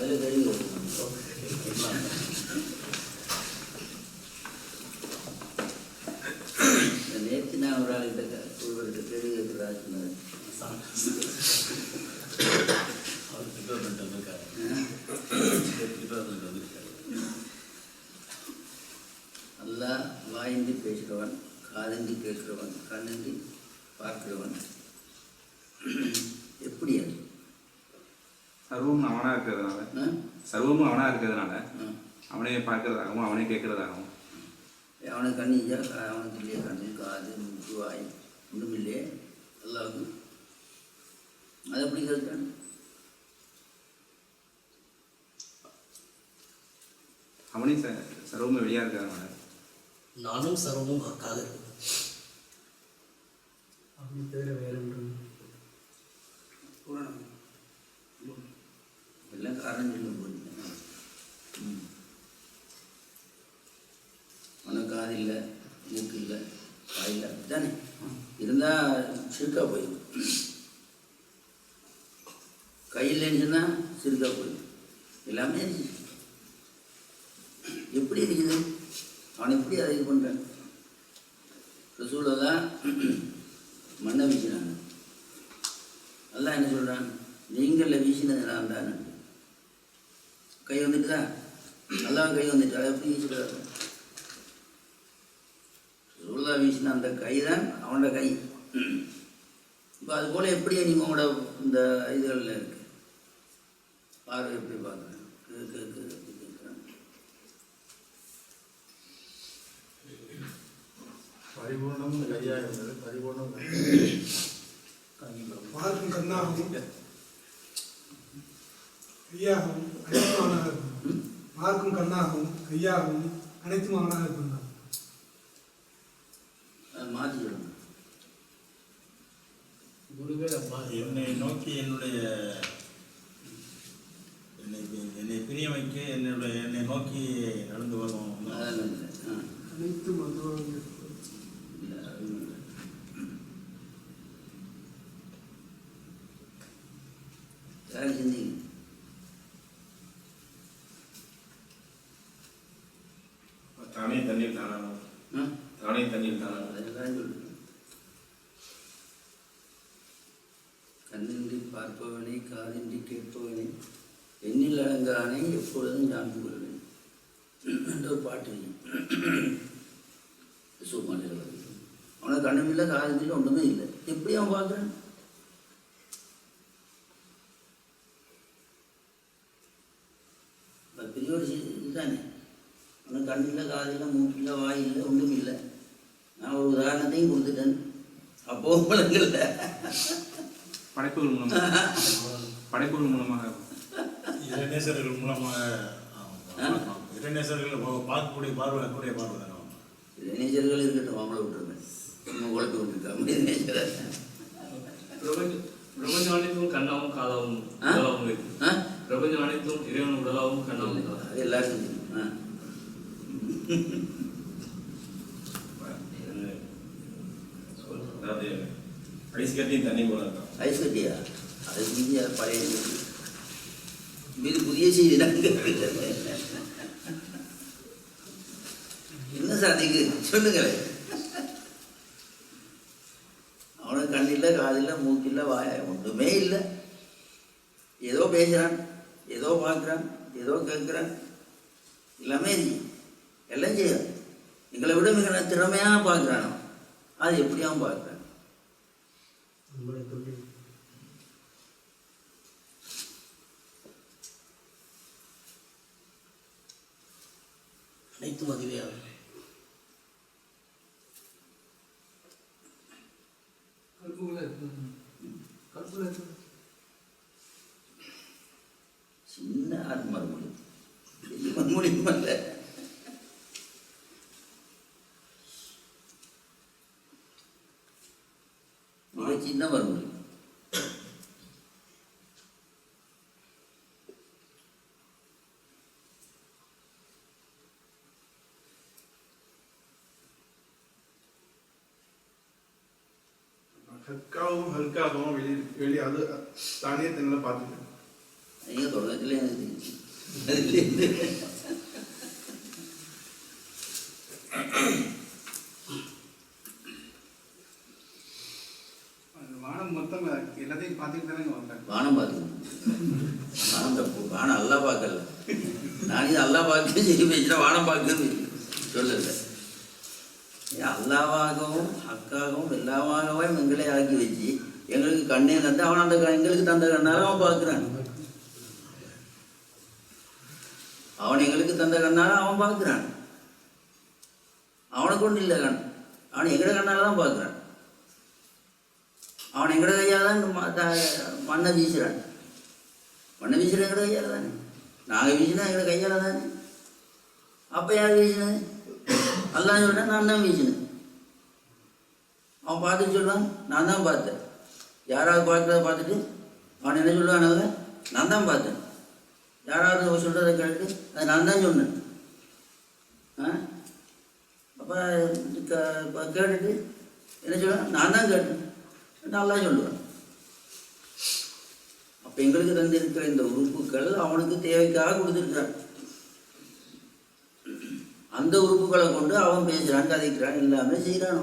அதில் கேள்வி நேற்று நான் ஒரு ஆளுகிட்ட ஒருவருக்கு கேள்வி கேட்குறா சொன்னார் அவர் டிபார்ட்மெண்ட் வந்திருக்காரு டிபார்ட்மெண்ட் வந்திருக்காரு நல்லா வாய்ந்து பேசுகிறவன் காதந்தி கேட்கிறவன் கண்ணந்தி பார்க்கிறவன் எப்படி அது சர்வமும் அவனா இருக்கிறதுனால ஆ? சர்வமும் அவனா இருக்கிறதுனால. அவனே பார்க்கறதாகவும் அவனே கேட்கறதாகவும். அவனுக்கு கண்ணு இல்லையா கா- அவனுக்கு இல்லையா கண்ணு காது மூக்கு வாய் ஒன்றும் இல்லையே. எல்லாருக்கும். அது எப்படி கேட்கிறான் அவனே ச சர்வமும் வெளியா இருக்கிறதுனால. நானும் சர்வமும் அக்காக இருக்கேன். அப்படி தவிர வேற ஒன்று எல்லாம் காரணம் சொல்ல போறீங்க ம். அவனுக்கு காது இல்லை மூக்கு இல்லை வாய் இல்லை அப்படித்தானே? இருந்தால் சிறுக்கா போயிடும் கை இல்லைன்னு சொன்னால் சிறுக்கா போயிடும் எல்லாமே எப்படி இருக்குது? அவன் எப்படி அதை இது பண்ணுறான் ரசூலை தான் மண்ணை வீசினாங்க. அதான் என்ன சொல்கிறான் நீங்களில் வீசினது நான் தான். கை வந்துட்டுதா? நல்லா கை வந்துட்டு அதை எப்படி வீசுகிறாரு ரசூல்லா வீசின அந்த கை தான் அவனோட கை. இப்போ அது போல் எப்படி நீங்கள் உங்களோட இந்த இதுகளில் இருக்கு? பார்வை எப்படி பார்க்குறேன் பரிபூர்ணம் கையா இருந்தது பரிபூர்ணம் பார்க்கும் கண்ணாகவும் கையாகவும் அனைத்தும் அவனாக இருக்கும். பார்க்கும் கண்ணாகவும் கையாகவும் அனைத்தும் அவனாக இருக்கும். அது மாற்றி சொல்லணும் குருவே அப்பா என்னை நோக்கி என்னுடைய என்னை என்னை பிரிய வைக்க என்னுடைய என்னை நோக்கி நடந்து வரும் அதெல்லாம் இல்லை ஆ அனைத்தும் அதுவாக இருக்கும் இல்லை அதுவும் இல்லை யாரும் சிந்திங்க தானே தண்ணீர் தானாகும் ஆ தானே தண்ணீர் தானாகும் அதெல்லாம் சொல்லுங்க கண்ணின்றி பார்ப்பவனை காதின்றி கேட்பவனை எண்ணில் அடங்கானை எப்பொழுதும் சார்ந்து கொள்வேன் என்ற ஒரு பாட்டு. சூப்பாண்டில் அவனுக்கு கண்ணும் இல்லை காதும் ஒன்றுமே இல்லை. எப்படி அவன் பார்க்குறான் அது பெரிய ஒரு இதுதானே. அவனுக்கு கண்ணில்லை காதில்லை மூக்கில்லை வாய் இல்லை ஒன்றும் இல்லை நான் ஒரு உதாரணத்தையும் கொடுத்துட்டேன். அப்போ விளங்கல படைப்புகள் மூலமாக படைப்புகள் மூலமாக இறைநேசர்கள் மூலமாக பா- பார்க்கக்கூடிய பார்வை கூடிய பார்வை தானே நேச்சர்கள் இருக்கட்டும் அவங்கள விட்டுருங்க. குழப்பி விட்டுருக்காங்க நேச்சரை பிரபஞ்ச பிரபஞ்சம் அனைத்தும் கண்ணாவும் காதாவும்? உடலாவும் இருக்கு. பிரபஞ்சம் அனைத்தும் இறைவன் உடலாவும் கண்ணாவும் காதாவும். அது எல்லாருக்கும் ஐஸ் கட்டியும் தண்ணி போல ஐஸ் கட்டியா? அது அது பழைய. இது புதிய செய்தி என்ன சார் சொல்லுங்களேன் அவனுக்கு கண்ணில்லை காதில்லை மூக்கில்லை வாய ஒன்றுமே இல்லை ஏதோ பேசுகிறான் ஏதோ பார்க்குறான் ஏதோ கேட்குறான் எல்லாமே எல்லாம் செய்யும் எங்களை விட மிக திறமையாக பார்க்குறானோ அது எப்படியாவும் பார்க்குறான் அனைத்தும் அதுவே ஆகும் சின்ன ஆறு மறுமொழி. அல்ல. சின்ன மறுமொழி. ஹல்காவும் ஹல்காகவும் வெளி வெளி அது தானே தன்னில் பார்த்துட்டு நீங்கள் தொடக்கத்தில் எனக்கு வானம் மொத்தம் எல்லாத்தையும் பார்த்துட்டு தானே வந்தேன் வானம் பார்த்துக்கணும் வானம் தப்பு. வானம் அல்லா பார்க்கல. நான் அல்லா பார்க்க சரி வானம் பார்க்குறது சொல்லலை. அல்லாவாகவும் ஹக்காகவும் எல்லாவாகவும் எங்களை ஆக்கி வச்சு எங்களுக்கு கண்ணே தந்து அவன் அந்த எங்களுக்கு தந்த கண்ணாலும் அவன் பார்க்குறான். அவன் எங்களுக்கு தந்த கண்ணால அவன் பார்க்குறான். அவனுக்கு ஒன்றும் இல்லை கண் அவன் எங்கட கண்ணால தான் பார்க்குறான். அவன் எங்கட கையால் தான் மண்ணை வீசுறான். மண்ணை வீசுற எங்கட கையால் தானே? நாங்கள் வீசினா எங்கட கையால் தானே? அப்போ யார் வீசினது? அல்லான்னு சொல்கிறேன் நான் தான் வீசினேன். அவன் பார்த்து சொல்லுவான் நான் தான் பார்த்தேன். யாராவது பார்க்குறத பார்த்துட்டு அவன் என்ன சொல்லுவான் நான் தான் பார்த்தேன். யாராவது சொல்கிறத கேட்டு அது நான் தான் சொன்னேன். ஆ? அப்போ கேட்டுட்டு என்ன சொல்லுவேன் நான் தான் கேட்டேன். நல்லா சொல்லுவேன். அப்போ எங்களுக்கு தந்திருக்கிற இந்த உறுப்புகள் அவனுக்கு தேவைக்காக கொடுத்துருக்கான் அந்த உறுப்புகளை கொண்டு அவன் பேசுகிறான் கதைக்கிறான் எல்லாமே செய்கிறானோ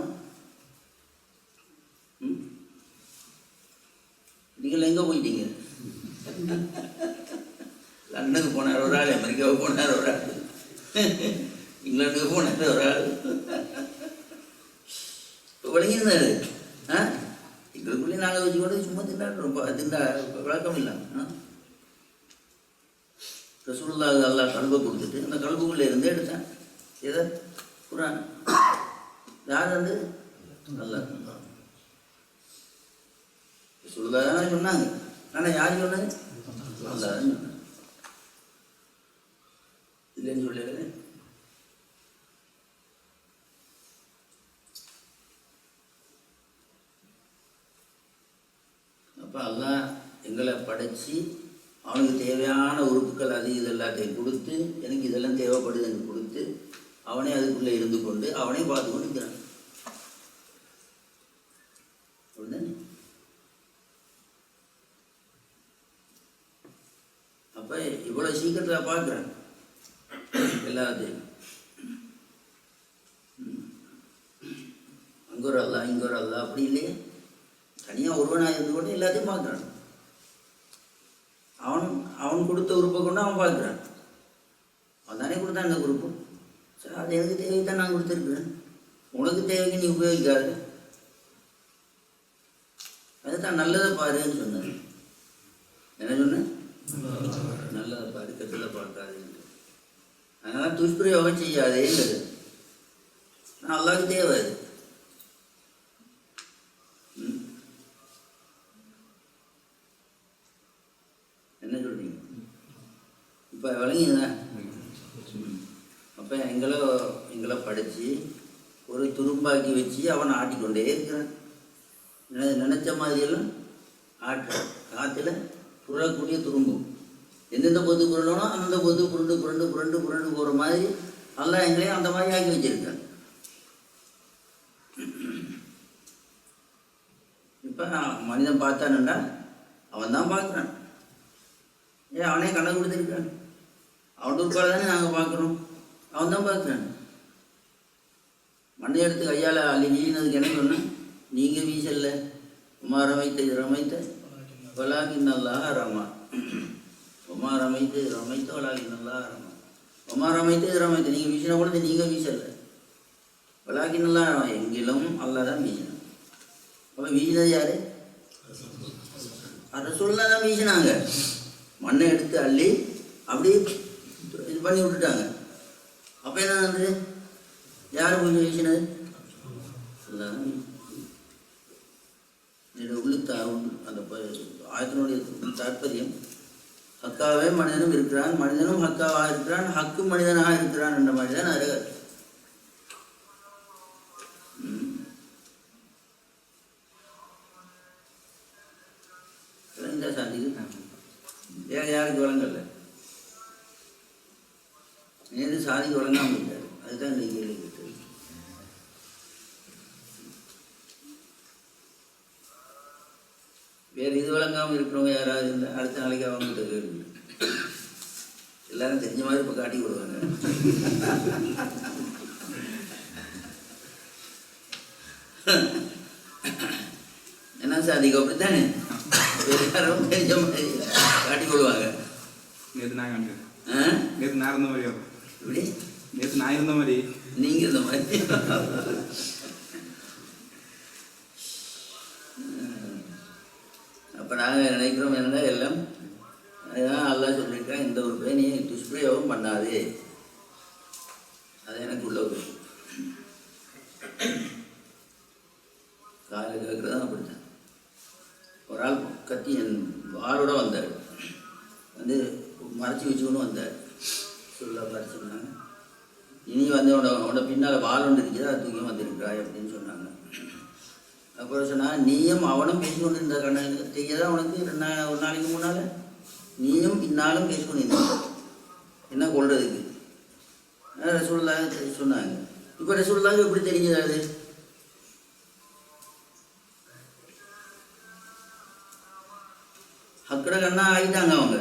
ம்? நீங்கள் எங்கே போயிட்டீங்க லண்டனுக்கு போனார் ஒரு அமெரிக்காவுக்கு போனார் ஒரு ஆள். இங்கிலாந்துக்கு போனார் ஒரு ஆள். இப்போ விளங்கியிருந்தாரு. ஆ? எங்களுக்குள்ளே நாங்கள் வச்சு கூட சும்மா திண்டாடுறோம் ரொம்ப திண்டா வழக்கம் இல்லை ஆ ரசூல்லா அல்லாஹ் கல்வை கொடுத்துட்டு அந்த கல்புக்குள்ளே இருந்து எடுத்தேன் எதை குரான் யார் வந்து அல்லாஹ் ரசூலுல்லாஹ் தானே சொன்னாங்க ஆனால் யார் சொன்னது அல்லாஹ் தான் சொன்னாங்க இல்லைன்னு சொல்லிடுறேன் அப்போ அல்லாஹ் எங்களை படைச்சி அவனுக்கு தேவையான உறுப்புகள் அது இது எல்லாத்தையும் கொடுத்து எனக்கு இதெல்லாம் தேவைப்படுதுன்னு கொடுத்து அவனே அதுக்குள்ளே இருந்து கொண்டு அவனே பார்த்து கொண்டு இருக்கிறான் அப்போ அப்ப இவ்வளவு சீக்கிரத்துல பார்க்குறேன். எல்லாத்தையும். அங்கே அங்க ஒரு அல்லா இங்க ஒரு அல்லா அப்படி இல்லையே? தனியா ஒருவனா இருந்து கொண்டு எல்லாத்தையும் பார்க்குறான். அவன் அவன் கொடுத்த உறுப்பை கொண்டு அவன் பார்க்குறான். அவன் தானே கொடுத்தான் அந்த உறுப்பு. சரி அது எனக்கு தேவை தான் நான் கொடுத்துருக்குறேன்? உனக்கு தேவைக்கு நீ உபயோகிக்காது. அதுதான் நல்லதை பாருன்னு சொன்னது என்ன சொன்னேன் நல்லதை பாரு கெட்டதை பார்க்காது. அதனால் துஷ்பிரயோகம் செய்யாதேங்கிறது நான் அல்லாவுக்கு தேவை அது. இப்போ விளங்கியதா அப்போ எங்களை எங்களை படித்து ஒரு துரும்பாக்கி வச்சு அவனை ஆட்டிக்கொண்டே இருக்கிறான். நினை நினைச்ச மாதிரியெல்லாம் ஆட்டுறான் காற்றுல புரளக்கூடிய துரும்பு. எந்தெந்த பொது புரளனோ அந்த பொது புரண்டு புரண்டு புரண்டு புரண்டு போகிற மாதிரி நல்லா எங்களையும் அந்த மாதிரி ஆக்கி வச்சிருக்கான். இப்போ மனிதன் பார்த்தானுண்டா அவன் தான் பார்க்குறான். ஏன் அவனே கண்ணை கொடுத்துருக்கான் அவன் போல தானே நாங்கள் பார்க்குறோம் அவன் தான் பார்க்குறான். மண்ணை எடுத்து கையால் அள்ளி வீசினதுக்கு என்ன சொன்னேன்? நீங்கள் வீசல்ல. உமா ரமைத்த ரமைத்த வலாகின் அல்லாஹ் ரமா. உமா ரமைத்து ரமைத்த வலாகின் அல்லாஹ் ரமா. உமா ரமைத்து ரமைத்த நீங்கள் வீசின கூட நீங்கள் வீசல்ல. வலாகின் அல்லாஹ் ரமா. எங்கிலும் அல்லாஹ் தான் வீசினான். அப்போ வீசினது யாரு? அதை சொல்ல தான் வீசினாங்க. மண்ணை எடுத்து அள்ளி அப்படியே இது பண்ணி விட்டுட்டாங்க. அப்போ என்ன நடந்தது? யார் கொஞ்சம் வீசினது அல்லாஹ் என்னுடைய அந்த ஆயத்தினுடைய தாற்பயம். ஹக்காவே மனிதனும் இருக்கிறான். மனிதனும் ஹக்காவாக இருக்கிறான். ஹக்கு மனிதனாக இருக்கிறான் என்ற மாதிரி தான் அருகர் இந்த சாந்திக்கு வேற யாருக்கு வழங்கல? நேரு சாதிக்கு வழங்காம இருக்காரு. அதுதான் இந்த கேள்வி வேறு இது வழங்காமல் இருக்கிறவங்க யாராவது இருந்தால் அடுத்த நாளைக்கு அவங்ககிட்ட கேள்வி எல்லாரும் தெரிஞ்ச மாதிரி இப்போ காட்டி விடுவாங்க என்ன சார் அதிகம் அப்படித்தானே எல்லாரும் தெரிஞ்ச மாதிரி காட்டி விடுவாங்க நேற்று நான் கண்டேன். ஆ? நேற்று நான் இருந்த மாதிரி இப்படி நேற்று நான் இருந்த மாதிரி நீங்க இந்த மாதிரி அப்போ நாங்கள் நினைக்கிறோம் என்னன்னா எல்லாம் அதுதான் அல்லா சொல்லியிருக்கேன் இந்த ஒரு பேனியை துஷ்பிரயோகம் பண்ணாதே அது எனக்கு உள்ள ஒரு காலையில் கேட்குறது அப்படித்தான் ஒரு ஆள் கத்தி என் வாளோட வந்தார் வந்து மறைச்சி வச்சுக்கணும் வந்தார் சொல்ல பார்த்து சொன்னாங்க. இனி வந்து உன்னோட உன்னோட பின்னால் வால் ஒன்று இருக்குது அது தூக்கி வந்திருக்கிறாய் அப்படின்னு சொன்னாங்க. அப்புறம் சொன்னால் நீயும் அவனும் பேசிக்கொண்டு இருந்த கண்ணு தெரியாதா உனக்கு? ரெண்டு நாள் ஒரு நாளைக்கு முன்னால்? நீயும் பின்னாலும் பேசிக்கொண்டு இருந்த என்ன கொள்றதுக்கு ரசூல்லாக சொன்னாங்க? இப்போ ரசூல்லாக எப்படி தெரிஞ்சது அது? அக்கட கண்ணா ஆகிட்டாங்க அவங்க.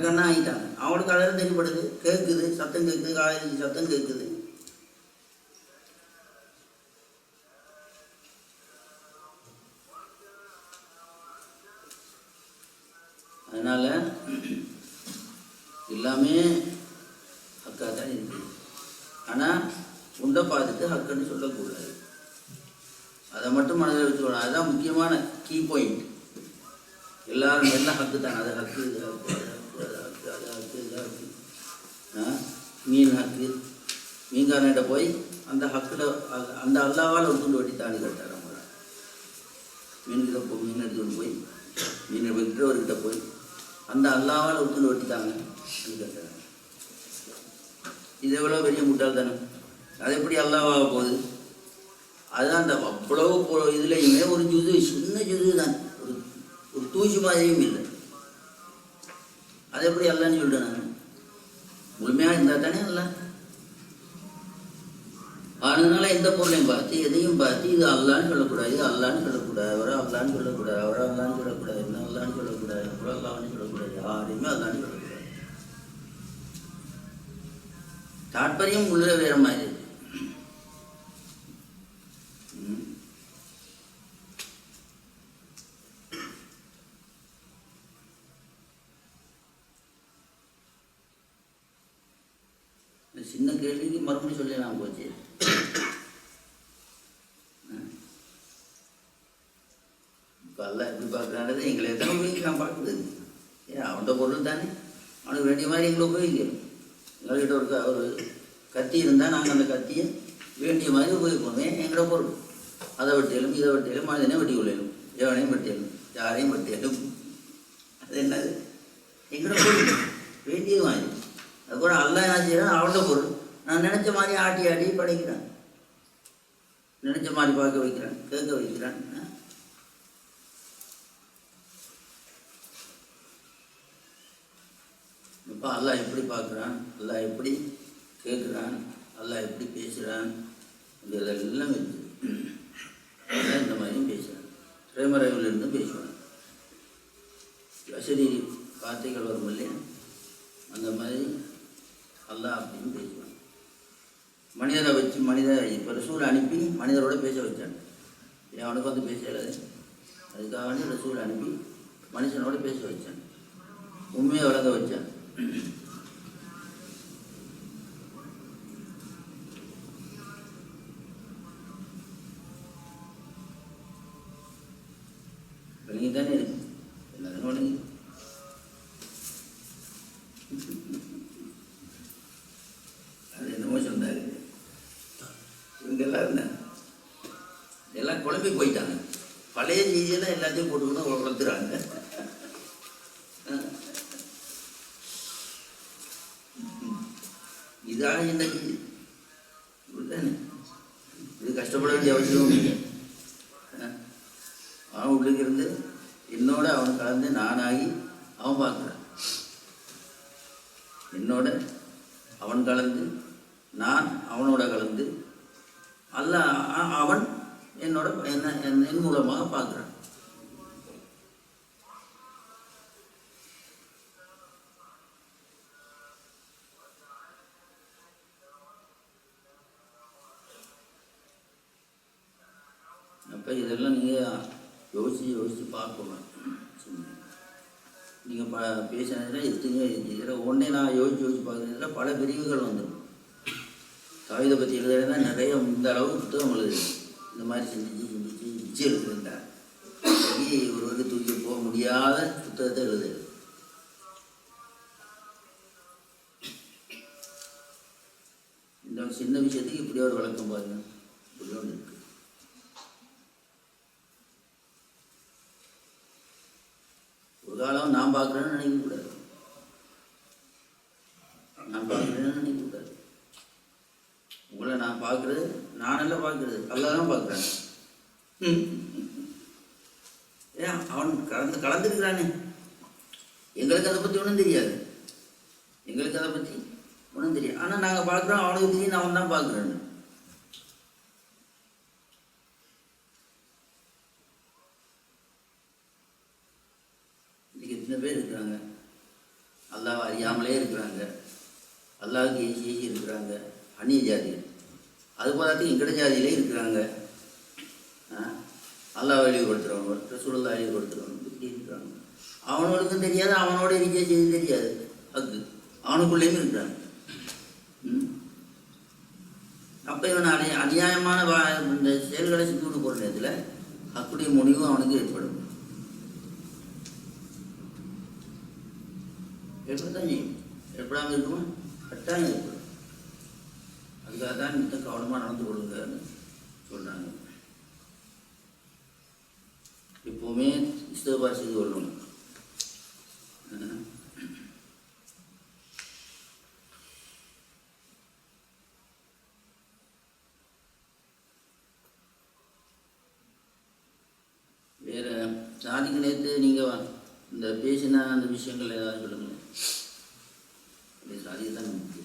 அந்த கண்ணா ஆகிட்டாங்க அவனுக்கு அழகு தெரியப்படுது கேட்குது சத்தம் கேட்குது காலேஜ் சத்தம் கேட்குது அந்த அல்லாவால் ஒரு கேட்டார் வெட்டி தாண்டி மீன்கிட்ட போய் மீன் எடுத்துட்டு போய் மீன் விற்கிறவர்கிட்ட போய் அந்த அல்லாவால் உத்துண்டு துண்டு வெட்டித்தாங்க இது எவ்வளோ பெரிய முட்டாள்தனம் அது எப்படி அல்லாவாக போகுது அதுதான் அந்த அவ்வளவு போ- இதுலையுமே ஒரு ஜுது சின்ன ஜுது தான் ஒரு ஒரு தூசி மாதிரியும் இல்லை அது எப்படி அல்லான்னு சொல்லிட்டேன் நான் முழுமையாக இருந்தால் தானே அல்ல அதனால எந்த பொருளையும் பார்த்து எதையும் பார்த்து இது அல்லான்னு சொல்லக்கூடாது இது அல்லான்னு சொல்லக்கூடாது அவரை அல்லான்னு சொல்லக்கூடாது அவரை அல்லான்னு சொல்லக்கூடாது என்ன அல்லான்னு சொல்லக்கூடாது அப்புறம் அல்லான்னு சொல்லக்கூடாது யாரையுமே அல்லான்னு சொல்லக்கூடாது. தாற்பயம் உள்ள வேற மாதிரி. சின்ன கேள்விக்கு மறுபடியும் சொல்லி போச்சு. இப்போ எல்லாம் எப்படி பார்க்குறான்றது எங்களை எத்தனை உபயோகிக்கலாம் பார்க்குறது. ஏன் அவன்கிட்ட பொருள் தானே? அவனுக்கு வேண்டிய மாதிரி எங்களை உபயோகிக்கணும் எங்கள்கிட்ட ஒரு ஒரு கத்தி இருந்தால் நாங்கள் அந்த கத்தியை வேண்டிய மாதிரி உபயோகிப்போமே எங்களோட பொருள். அதை வெட்டியலும் இதை வெட்டியலும் மனிதனை வெட்டி கொள்ளையிலும் எவனையும் வெட்டியலும் யாரையும் வெட்டியலும். அது என்னது? எங்களோட பொருள். வேண்டியது மாதிரி. கூட அல்ல என்ன செய்யறான் அவனோட பொருள். நான் நினச்ச மாதிரி ஆட்டி ஆடி படைக்கிறேன். நினச்ச மாதிரி பார்க்க வைக்கிறேன் கேட்க வைக்கிறேன். இப்போ அல்லாஹ் எப்படி பார்க்குறான்? அல்லா எப்படி கேட்குறான்? அல்லாஹ் எப்படி பேசுகிறான்? இதெல்லாம் இருக்குது இந்த மாதிரியும் பேசுகிறான். திரைமறைவிலிருந்து பேசுவான். வசதி வார்த்தைகள் வரும் இல்லையா? அந்த மாதிரி அல்லா அப்படின்னு பேசுவாங்க மனிதரை வச்சு மனித இப்போ ரசூல் அனுப்பி மனிதரோட பேச வச்சாங்க. ஏன் அவனுக்கு வந்து பேசலாது அதுக்காக வந்து ரசூல் அனுப்பி மனுஷனோட பேச வச்சாங்க. உண்மையை வழங்க வச்சாங்க. எல்லாம் போயிட்டாங்க. பழைய செய்தியெல்லாம் எல்லாத்தையும் போட்டுக்கணும் வளர்த்துறாங்க இதான் இன்னைக்கு. இது கஷ்டப்பட வேண்டிய அவசியம் இல்லை. அவன் உள்ளுக்கு இருந்து என்னோட அவன் கலந்து நானாகி பார்க்கணும் நீங்கள் ப பேசினதில் எத்தனையோ இதில் ஒன்றே நான் யோசிச்சு யோசித்து பார்க்குறதுல பல பிரிவுகள் வந்துடும். கவிதை பற்றி எழுதுறதுனா நிறைய இந்த அளவு புத்தகம் எழுதுது. இந்த மாதிரி சிந்திச்சு சிந்திச்சு இச்சு ஒரு ஒருவருக்கு தூக்கி போக முடியாத புத்தகத்தை எழுது இந்த சின்ன விஷயத்துக்கு இப்படி ஒரு வழக்கம் பாருங்க இப்படி ஒன்று இருக்கு ஒரு காலம் நான் பார்க்குறேன்னு நினைக்கக்கூடாது நான் பார்க்குறேன்னு நினைக்கக்கூடாது உங்களை நான் பார்க்குறது நானெல்லாம் பார்க்குறது. அல்லா தான் பார்க்குறேன் ஏன்? அவன் கலந்து கலந்துருக்கிறானே. எங்களுக்கு அதை பற்றி ஒன்றும் தெரியாது. எங்களுக்கு அதை பற்றி ஒன்றும் தெரியாது. ஆனால் நாங்கள் பார்க்குறோம் அவனுக்கு தெரியும் அவன் தான் எத்தனை பேர் இருக்கிறாங்க? அல்லாஹ் அறியாமலே இருக்கிறாங்க. அல்லாஹ்வுக்கு ஏசி ஏசி இருக்கிறாங்க. அந்நிய ஜாதிகள். அது போதாட்டி எங்கட இருக்கிறாங்க. ஆ? அல்லாஹ் வெளிப்படுத்துகிறவங்க ரசூலுல்லாஹ் வெளிப்படுத்துகிறவங்க இப்படி இருக்கிறாங்க. அவனோடுக்கும் தெரியாது அவனோட இருக்க செய்தி தெரியாது. அது அவனுக்குள்ளேயும் இருக்கிறாங்க. அப்போ இவன் அநிய அநியாயமான வா- இந்த செயல்களை செஞ்சு கொண்டு போகிற நேரத்தில் அக்குடைய முடிவும் அவனுக்கு ஏற்படும். ஏற்படத்தான் செய்யும். ஏற்படாமல் இருக்குமா? கட்டாயம் ஏற்படும். அதுக்காக தான் மிக கவனமாக நடந்து கொள்ளுங்கன்னு சொல்கிறாங்க எப்போவுமே இஸ்தபார் செய்து கொள்ளணும் ஆஹ். வேற சாதிக்கு நேற்று நீங்கள் இந்த பேசின அந்த விஷயங்கள் ஏதாவது சொல்லுங்களேன் அப்படி சாதிக்கு தான் நமக்கு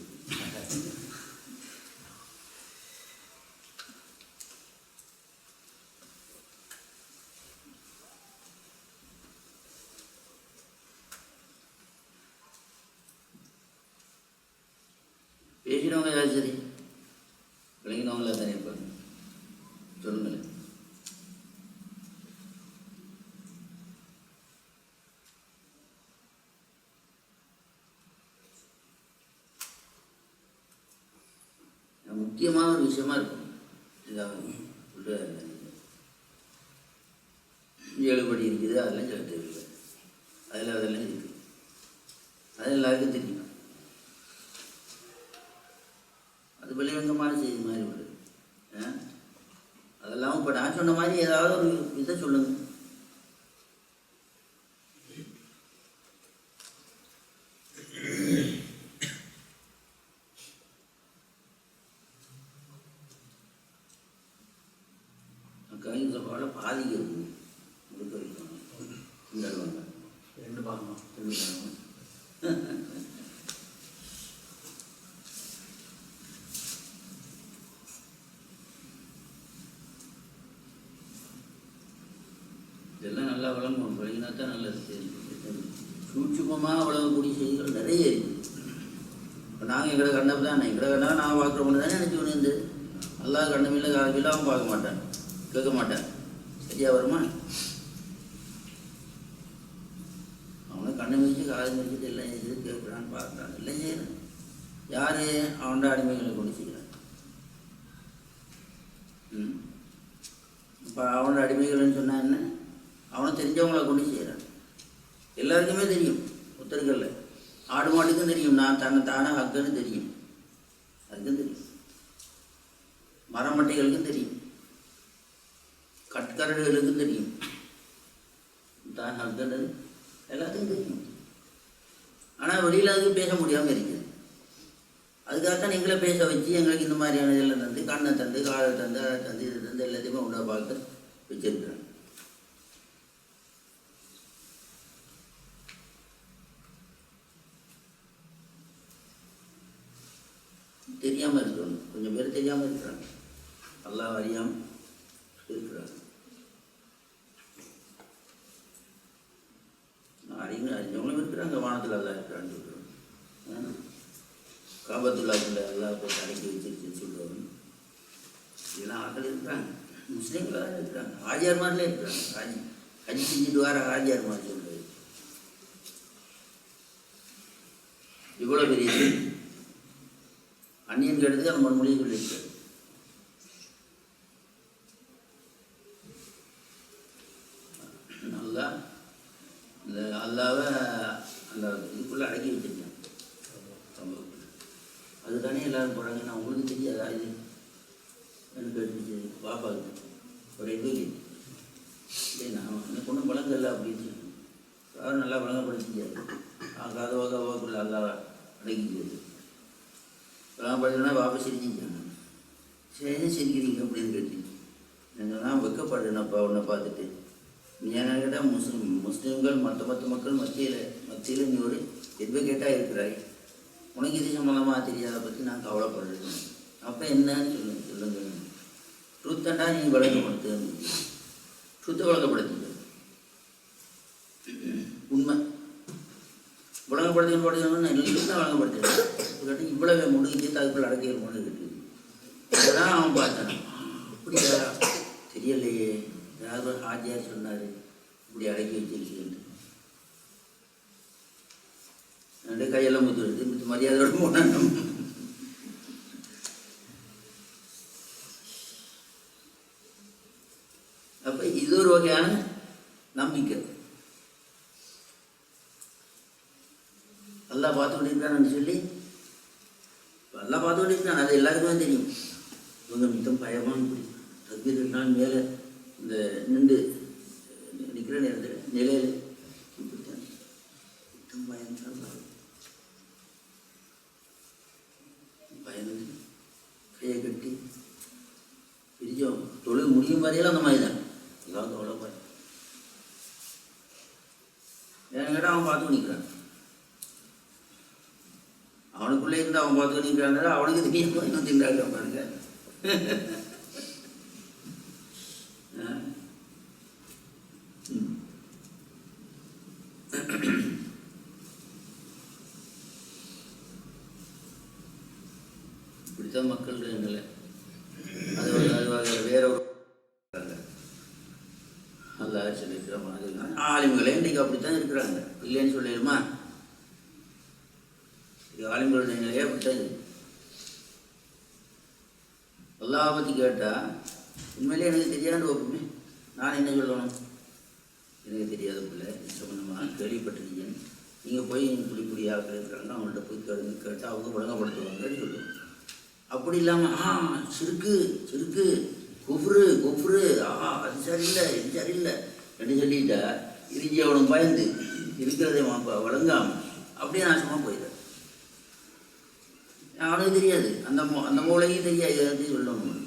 பேசினவங்க யார் சரி? விளங்கினவங்கள தானே இருப்பாங்க சொல்லுங்களேன் முக்கியமான ஒரு விஷயமா இருக்கும். இதாவது உள்ள ஏழுபடி இருக்குது அதெல்லாம் சொல்ல தெரியல அதில் அதெல்லாம் இருக்குது அது எல்லாருக்கும் தெரியும். அது செய்தி மாதிரி வருது ஆ? அதெல்லாம் இப்போ நான் சொன்ன மாதிரி ஏதாவது ஒரு இதை சொல்லுங்கள் கவிஞர் சபாவில் பாதிக்கு இருக்குது முழுக்க வைக்கணும் இந்த அளவுங்க ரெண்டு பார்க்கணும் ரெண்டு பாகம். இதெல்லாம் நல்லா விளங்கணும் தான் நல்லது தெரியும் சூட்சுமமாக கூடிய செய்திகள் நிறைய இருக்குது இப்போ நாங்கள் எங்களை கண்டப்ப தான் எங்களை கண்டா நான் பார்க்குறவங்க தானே நினச்சி ஒன்று இருந்து நல்லா கண்டமில்லை அவன் பார்க்க மாட்டேன். கேட்க மாட்டேன். சரியா வருமா? அவனை கண்ணை மிதிச்சு காலம் மிதிச்சு எல்லாம் செஞ்சு கேட்குறான்னு பார்க்குறான் எல்லாம் செய்யணும். யார் அவனோட அடிமைகளுக்கு கொண்டு செய்கிறான் ம் இப்போ அவனோட அடிமைகள்னு சொன்னா என்ன அவனை தெரிஞ்சவங்கள கொண்டு செய்கிறான் எல்லாருக்குமே தெரியும் ஆடு மாட்டுக்கும் தெரியும். நான் தன்னை தானே ஹக்குன்னு தெரியும். அதுக்கும் தெரியும். மரமட்டைகளுக்கும் தெரியும். கட்கரடுகளுக்கும் தெரியும். தான் ஹக்குன்னு எல்லாத்துக்கும் தெரியும். ஆனால் வெளியில் அதுக்கு பேச முடியாமல் இருக்குது. அதுக்காகத்தான் எங்களை பேச வச்சு எங்களுக்கு இந்த மாதிரியான இதெல்லாம் தந்து கண்ணை தந்து காலை தந்து அதை தந்து இதை தந்து எல்லாத்தையுமே உண்டா பார்த்து வச்சிருக்கிறேன் தெரியாமல் இருக்கிறோம் கொஞ்சம் பேர் தெரியாமல் இருக்கிறாங்க. அல்லாஹ் அறியாமல் இருக்கிறாங்க. அறிவு அறிஞ்சவங்களும் இருக்கிறாங்க வானத்தில் எல்லாம் இருக்கிறான்னு சொல்கிறோம் காபத்துல்லாக்குள்ள எல்லாம் போட்டு அடக்கி வச்சிருச்சுன்னு சொல்கிறோம் இதெல்லாம் ஆக்கள் இருக்கிறாங்க. முஸ்லீம்களாக இருக்கிறாங்க. ஆஜியார் மாதிரிலே இருக்கிறாங்க. ஹாஜி ஹஜ் செஞ்சுட்டு வர ஆஜியார் மாதிரி சொல்றது இவ்வளோ பெரிய செய்தி. அந்நியன் கெடுத்து இருக்குது மண்மொழியை சொல்லியிருக்காரு நல்லா இந்த அல்லாவை அந்த இதுக்குள்ளே அடக்கி வச்சிருக்கேன் சம்பவத்தில் அதுதானே எல்லாரும் போகிறாங்க நான் உங்களுக்கு தெரியாதா இது எனக்கு இருந்துச்சு பாப்பாவுக்கு ஒரு இது இல்லை நான் எனக்கு ஒன்றும் பழங்கல்ல அப்படின்னு யாரும் நல்லா பழங்கப்படுத்திக்காது நான் கதவா கதவாக்குள்ள அல்லா அடக்கிக்கிறது பழங்கப்படுத்தினா பாப்பா சிரிச்சிருக்காங்க செஞ்சுறீங்க அப்படின்னு கேட்டு நீங்கள் நான் வெக்கப்படுறேனப்பா உன்னை பார்த்துட்டு. நீ என்ன கேட்டால் முஸ்லிம் முஸ்லீம்கள் மற்ற மற்ற மக்கள் மத்தியில் மத்தியில் நீ ஒரு எட்வொகேட்டாக இருக்கிறாய். உனக்கு இது சம்மந்தமாக தெரியாத பற்றி நான் கவலைப்படுறேன் அப்போ என்னன்னு சொல்லுங்க. சொல்லுங்க ட்ரூத்தண்டா நீ விளக்கப்படுத்து ட்ரூத்தை வழங்கப்படுத்துங்க உண்மை. வழங்கப்படுத்தி படுத்தணும்னு எல்லாம் தான் இவ்வளவு முடிஞ்சு அதுக்குள்ள அடக்கிய முடிவு கட்டு இதெல்லாம் அவன் பார்த்தான். அப்படியா? தெரியலையே. யாரோ ஹாஜியார் சொன்னார். இப்படி அடக்கி வச்சிருக்கேன் ரெண்டு கையெல்லாம் முத்து எடுத்து மரியாதையோட போனான் அப்ப இது ஒரு வகையான நம்பிக்கை. நல்லா பார்த்து கொண்டிருக்கான்னு சொல்லி நல்லா பார்த்து கொண்டிருக்கான் அது எல்லாருக்குமே தெரியும். இவங்க மிக பயமான இப்படி தக்பீர் கட்டினால் மேலே இந்த நின்று நிற்கிற நேரத்தில் நிலையில் இப்படித்தான். மித்தம் பயம் தான் பயந்து கையை கட்டி பிரிஞ்சோம் தொழில் முடியும் வரையிலும் அந்த மாதிரி தான். எல்லாம் அவ்வளோ பயம் ஏன்னு கேட்டால் அவன் பார்த்து நிற்கிறான். அவனுக்குள்ளே இருந்து அவன் பார்த்து நிற்கிறான் அவனுக்கு தெரியும் இன்னும் திண்டாங்க பாருங்க இப்படித்தான் மக்கள் எங்களை அது ஒரு அது வகை வேற ஒரு நல்லா சொல்லியிருக்கிற மாதிரி ஆலிம்களே இன்றைக்கு அப்படித்தான் இருக்கிறாங்க. இல்லைன்னு சொல்லிடுமா இது ஆலிம்களுடைய நிலையே அப்படித்தான் இருக்கு அல்லாஹ் பற்றி கேட்டால் உண்மையிலே எனக்கு தெரியாத ஒப்புமே நான் என்ன சொல்லணும் எனக்கு தெரியாத பிள்ளை இது சம்பந்தமாக கேள்விப்பட்டிருக்கேன் நீங்கள் போய் இப்படி இப்படி ஆட்கள் இருக்கிறாங்க அவங்கள்ட்ட போய் கேளுங்க கேட்டால் அவங்க ஒழுங்கப்படுத்துவாங்கன்னு சொல்லுவோம் அப்படி இல்லாமல் ஆ சிறுக்கு சிறுக்கு குஃப்ரு குஃப்ரு ஆ அது சரியில்லை இது சரியில்லை என்று சொல்லிட்டா இறுதி அவனும் பயந்து இருக்கிறதை வழங்காம அப்படியே நாசமாக போயிடுறேன் அவனுக்கு தெரியாது அந்த அந்த மூளையும் தெரியாது எல்லாத்தையும் சொல்லணும்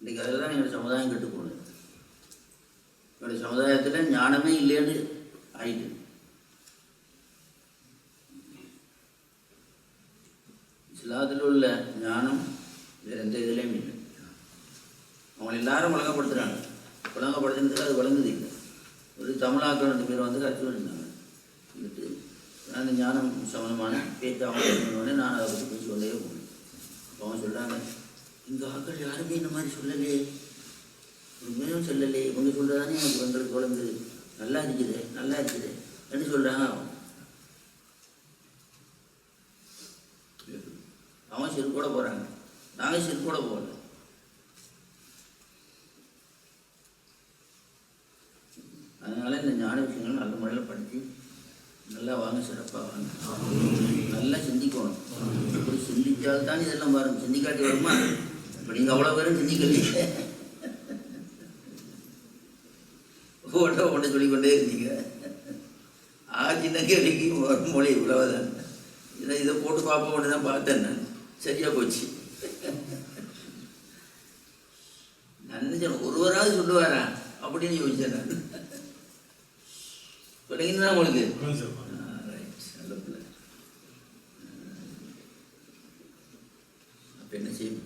இன்னைக்கு அதில் தான் எங்களுடைய சமுதாயம் கெட்டு போகுது என்னுடைய சமுதாயத்தில் ஞானமே இல்லைன்னு ஆயிட்டு இஸ்லாத்தில் உள்ள ஞானம் வேற எந்த இதுலேயும் இல்லை அவங்க எல்லாரும் வழங்கப்படுத்துகிறாங்க வழங்கப்படுத்துறதுக்கு அது வழங்குது இல்லை ஒரு தமிழாக்கள் ரெண்டு பேர் வந்து கற்று இருந்தாங்க வந்துட்டு நான் இந்த ஞானம் சம்பந்தமான பேச்சு அவங்க சொன்னோடனே நான் அதை பற்றி பேசி கொண்டே போனேன் அப்போ அவங்க சொல்கிறாங்க இந்த ஆட்கள் யாருமே இந்த மாதிரி சொல்லலையே உண்மையும் சொல்லலையே இவங்க சொல்கிறதானே எனக்கு எங்களுக்கு குழந்தை நல்லா இருக்குது நல்லா இருக்குது என்ன சொல்கிறாங்க அவன் அவன் சிறுக்கோட போகிறாங்க நாங்கள் சிறுக்கோட போகல. அதனால இந்த ஞான விஷயங்கள் நல்ல முறையில் படித்து நல்லா வாங்க சிறப்பாக வாங்க. நல்லா சிந்திக்கணும். இப்படி சிந்தித்தால் தான் இதெல்லாம் வரும். சிந்திக்காட்டி வருமா? இப்போ நீங்கள் அவ்வளோ பேரும் சிந்திக்கலையே. ஓட்ட ஓட்ட சொல்லிக்கொண்டே இருந்தீங்க. ஆ சின்ன கேள்விக்கு வரும் மொழி இவ்வளவுதான். இதை இதை போட்டு பார்ப்போம்னு தான் பார்த்தேன் நான். சரியா போச்சு நான் நினைச்சேன் ஒருவராவது சொல்லுவாரா? அப்படின்னு யோசிச்சேன் நான் சொல்லிங்கன்னா உங்களுக்கு? நல்ல பிள்ளை. அப்ப என்ன செய்யும்?